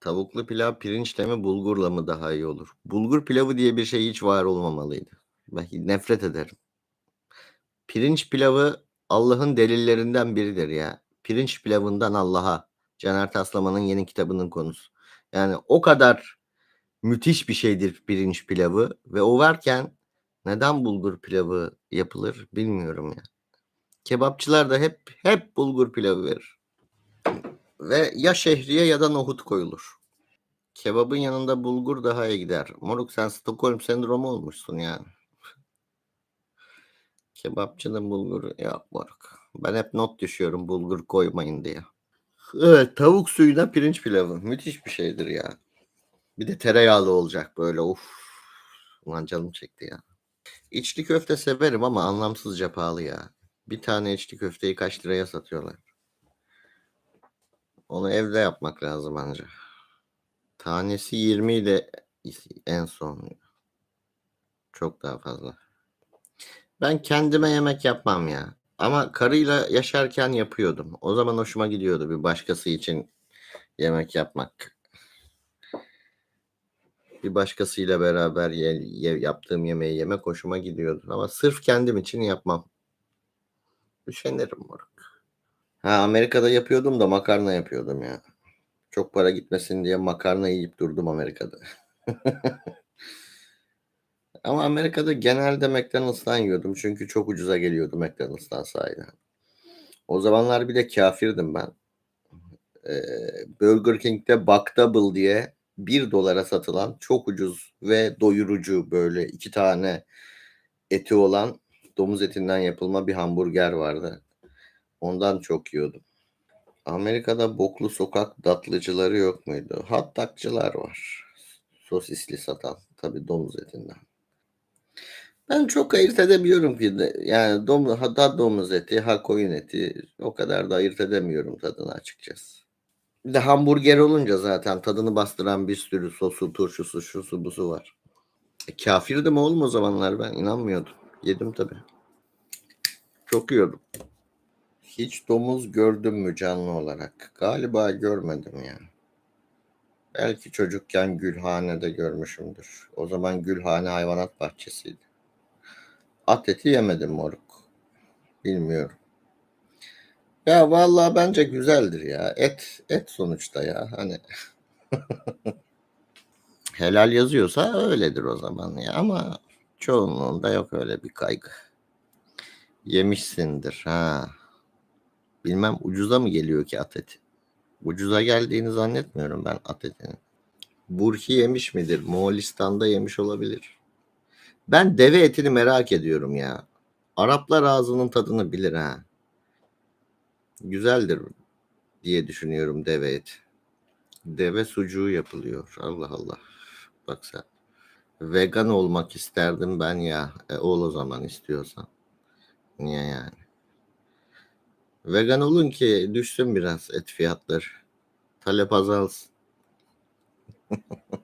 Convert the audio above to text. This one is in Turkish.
Tavuklu pilav pirinçle mi bulgurla mı daha iyi olur? Bulgur pilavı diye bir şey hiç var olmamalıydı. Ben nefret ederim. Pirinç pilavı Allah'ın delillerinden biridir ya. Pirinç pilavından Allah'a. Caner Taslaman'ın yeni kitabının konusu. Yani o kadar müthiş bir şeydir pirinç pilavı ve o varken neden bulgur pilavı yapılır bilmiyorum ya. Kebapçılar da hep hep bulgur pilavı verir. Ve ya şehriye ya da nohut koyulur. Kebabın yanında bulgur daha iyi gider. Moruk sen Stockholm sendromu olmuşsun yani. Kebapçının bulguru yok moruk. Ben hep not düşüyorum bulgur koymayın diye. Evet tavuk suyuna pirinç pilavı. Müthiş bir şeydir ya. Bir de tereyağlı olacak böyle of. Ulan canım çekti ya. İçli köfte severim ama anlamsızca pahalı ya. Bir tane içli köfteyi kaç liraya satıyorlar. Onu evde yapmak lazım anca. Tanesi 20 ile en son. Çok daha fazla. Ben kendime yemek yapmam ya. Ama karıyla yaşarken yapıyordum. O zaman hoşuma gidiyordu bir başkası için yemek yapmak. Bir başkasıyla beraber ye, ye- yaptığım yemeği yemek hoşuma gidiyordu. Ama sırf kendim için yapmam. Üşenirim moruk. Ha Amerika'da yapıyordum da makarna yapıyordum ya. Çok para gitmesin diye makarna yiyip durdum Amerika'da. Ama Amerika'da genelde McDonald's'tan yiyordum. Çünkü çok ucuza geliyordu McDonald's'tan sahiden. O zamanlar bir de kafirdim ben. Ee, Burger King'de Buck Double diye 1 dolara satılan çok ucuz ve doyurucu böyle iki tane eti olan domuz etinden yapılma bir hamburger vardı. Ondan çok yiyordum. Amerika'da boklu sokak tatlıcıları yok muydu? Hot dogçılar var. Sosisli satan. Tabii domuz etinden. Ben çok ayırt edemiyorum ki. Yani domuz, ha domuz eti, ha koyun eti. O kadar da ayırt edemiyorum tadını açıkçası. Bir de hamburger olunca zaten tadını bastıran bir sürü sosu, turşusu, şusu, busu var. E, kafirdim oğlum o zamanlar ben. inanmıyordum. Yedim tabii. Çok yiyordum. Hiç domuz gördüm mü canlı olarak? Galiba görmedim ya. Belki çocukken Gülhane'de görmüşümdür. O zaman Gülhane hayvanat bahçesiydi. At eti yemedim moruk. Bilmiyorum. Ya vallahi bence güzeldir ya. Et et sonuçta ya. Hani helal yazıyorsa öyledir o zaman ya ama çoğunluğunda yok öyle bir kaygı. Yemişsindir ha. Bilmem ucuza mı geliyor ki at eti? Ucuza geldiğini zannetmiyorum ben at etinin. Burhi yemiş midir? Moğolistan'da yemiş olabilir. Ben deve etini merak ediyorum ya. Araplar ağzının tadını bilir ha. Güzeldir diye düşünüyorum deve eti. Deve sucuğu yapılıyor. Allah Allah. Bak sen. Vegan olmak isterdim ben ya. E, ol o zaman istiyorsan. Niye yani? Vegan olun ki düşsün biraz et fiyatları. Talep azalsın.